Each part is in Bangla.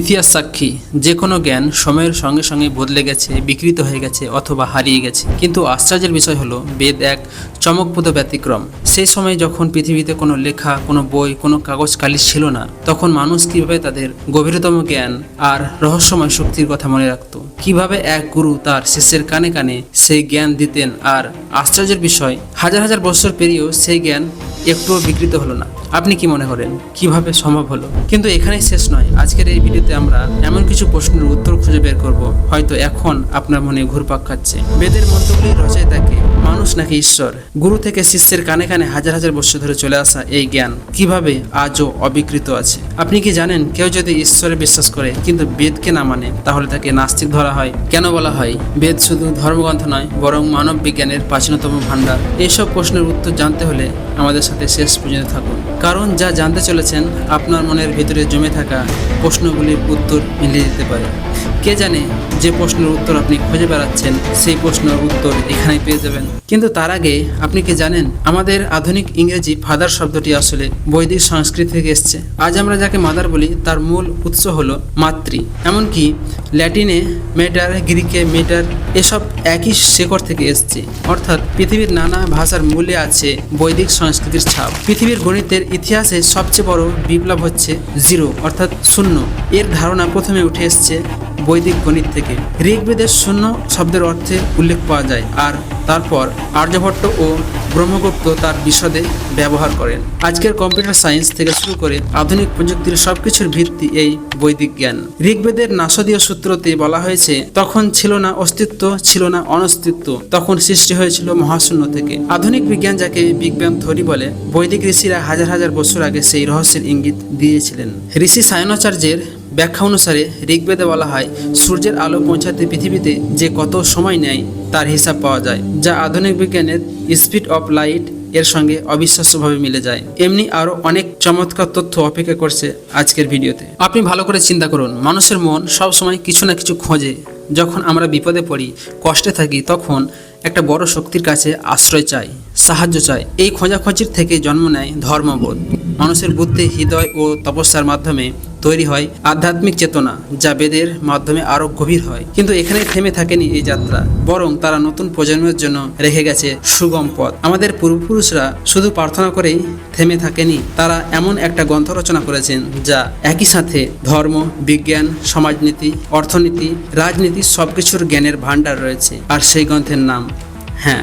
ইতিহাস সাক্ষী, যে কোনো জ্ঞান সময়ের সঙ্গে সঙ্গে বদলে গেছে, বিকৃত হয়ে গেছে অথবা হারিয়ে গেছে। কিন্তু আশ্চর্যের বিষয় হলো, বেদ এক চমকপ্রদ ব্যতিক্রম। সেই সময় যখন পৃথিবীতে কোনো লেখা, কোনো বই, কোনো কাগজ কালি ছিল না, তখন মানুষ কীভাবে তাদের গভীরতম জ্ঞান আর রহস্যময় শক্তির কথা মনে রাখত? কীভাবে এক গুরু তার শিষ্যের কানে কানে সেই জ্ঞান দিতেন? আর আশ্চর্যের বিষয়, হাজার হাজার বছর পেরিয়েও সেই জ্ঞান একটুও বিকৃত হলো না। আপনি কি মনে করেন, কীভাবে সম্ভব হলো? কিন্তু এখানেই শেষ নয়। আজকের এই ভিডিওতে আমরা এমন কিছু প্রশ্নের উত্তর খুঁজে বের করব। হয়তো এখন আপনার মনে ঘুরপাক খাচ্ছে। বেদের মন্ত্রগুলি রচয়িতাকে মানুষ নাকি ঈশ্বর? গুরু থেকে শিষ্যের কানে কানে হাজার হাজার বছর ধরে চলে আসা এই জ্ঞান কীভাবে আজও অবিকৃত আছে? আপনি কি জানেন, কেউ যদি ঈশ্বরে বিশ্বাস করে কিন্তু বেদকে না মানে তাহলে তাকে নাস্তিক ধরা হয়। কেন বলা হয়? বেদ শুধু ধর্মগ্রন্থ নয়, বরং মানব বিজ্ঞানের প্রাচীনতম ভাণ্ডার। এইসব প্রশ্নের উত্তর জানতে হলে আমাদের সাথে শেষ পর্যন্ত থাকুন। কারণ যা জানতে চলেছেন, আপনার মনের ভিতরে জমে থাকা প্রশ্নগুলির উত্তর মিলিয়ে দিতে পারে। কে জানে যে প্রশ্নের উত্তর আপনি খুঁজে বেড়াচ্ছেন, সেই প্রশ্নের উত্তর এখানেই পেয়ে যাবেন। কিন্তু তার আগে আপনি কি জানেন আমাদের আধুনিক ইংরেজি ফাদার শব্দটি আসলে বৈদিক সংস্কৃত থেকে এসছে। আজ আমরা যাকে মাদার বলি, তার মূল উৎস হলো মাতৃ। এমনকি ল্যাটিনে মেটার, গ্রিকে মেটার এসব একই শেকড় থেকে এসছে। অর্থাৎ পৃথিবীর নানা ভাষার মূলে আছে বৈদিক সংস্কৃতির ছাপ। পৃথিবীর গণিতের ইতিহাসে সবচেয়ে বড় বিপ্লব হচ্ছে জিরো, অর্থাৎ শূন্য। এর ধারণা প্রথমে উঠে এসছে বৈদিক গণিত থেকে। ঋগ্বেদের শূন্য শব্দের অর্থে উল্লেখ পাওয়া যায় আর তারপর আর্যভট্ট ও ব্রহ্মগুপ্ত তার বিশদে ব্যবহার করেন। আজকের কম্পিউটার সায়েন্স থেকে শুরু করে আধুনিক প্রযুক্তির সবকিছুর ভিত্তি এই বৈদিক জ্ঞান। ঋগ্বেদের নাসদীয় সূত্রতে বলা হয়েছে, তখন ছিল না অস্তিত্ব, ছিল না অনস্তিত্ব। তখন সৃষ্টি হয়েছিল মহাশূন্য থেকে। আধুনিক বিজ্ঞান যাকে বিগ ব্যাং থরি বলে, বৈদিক ঋষিরা হাজার হাজার বছর আগে সেই রহস্যের ইঙ্গিত দিয়েছিলেন। ঋষি সায়নাচার্যের ব্যাখ্যা অনুসারে ঋগ্বেদে বলা হয়, সূর্যের আলো পৌঁছাতে পৃথিবীতে যে কত সময় নেয় তার হিসাব পাওয়া যায়, যা আধুনিক বিজ্ঞানের স্পিড অফ লাইটের সঙ্গে অবিশ্বাস্যভাবে মিলে যায়। এমনি আরও অনেক চমৎকার তথ্য অপেক্ষা করছে আজকের ভিডিওতে। আপনি ভালো করে চিন্তা করুন, মানুষের মন সব সময় কিছু না কিছু খোঁজে। যখন আমরা বিপদে পড়ি, কষ্টে থাকি, তখন একটা বড় শক্তির কাছে আশ্রয় চাই, সাহায্য চাই। এই খোঁজাখোঁজির থেকে জন্ম নেয় ধর্মবোধ। মানুষের বুদ্ধি, হৃদয় ও তপস্যার মাধ্যমে তৈরি হয় আধ্যাত্মিক চেতনা, যা বেদের মাধ্যমে আরও গভীর হয়। কিন্তু এখানে থেমে থাকেনি এই যাত্রা, বরং তারা নতুন প্রজন্মের জন্য রেখে গেছে সুগম পথ। আমাদের পূর্বপুরুষরা শুধু প্রার্থনা করেই থেমে থাকেনি, তারা এমন একটা গ্রন্থ রচনা করেছেন, যা একই সাথে ধর্ম, বিজ্ঞান, সমাজনীতি, অর্থনীতি, রাজনীতি সবকিছুর জ্ঞানের ভাণ্ডার রয়েছে। আর সেই গ্রন্থের নাম হ্যাঁ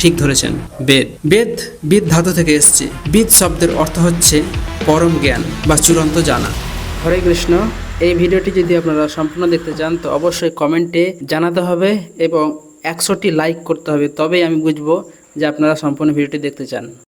ঠিক ধরেছেন, বেদ। বেদ বিদ ধাতু থেকে এসছে। বিদ শব্দের অর্থ হচ্ছে পরম জ্ঞান বা চূড়ান্ত জানা। হরে কৃষ্ণ। এই ভিডিওটি যদি আপনারা সম্পূর্ণ দেখতে চান, তো অবশ্যই কমেন্টে জানাতে হবে এবং একশোটি লাইক করতে হবে। তবেই আমি বুঝব যে আপনারা সম্পূর্ণ ভিডিওটি দেখতে চান।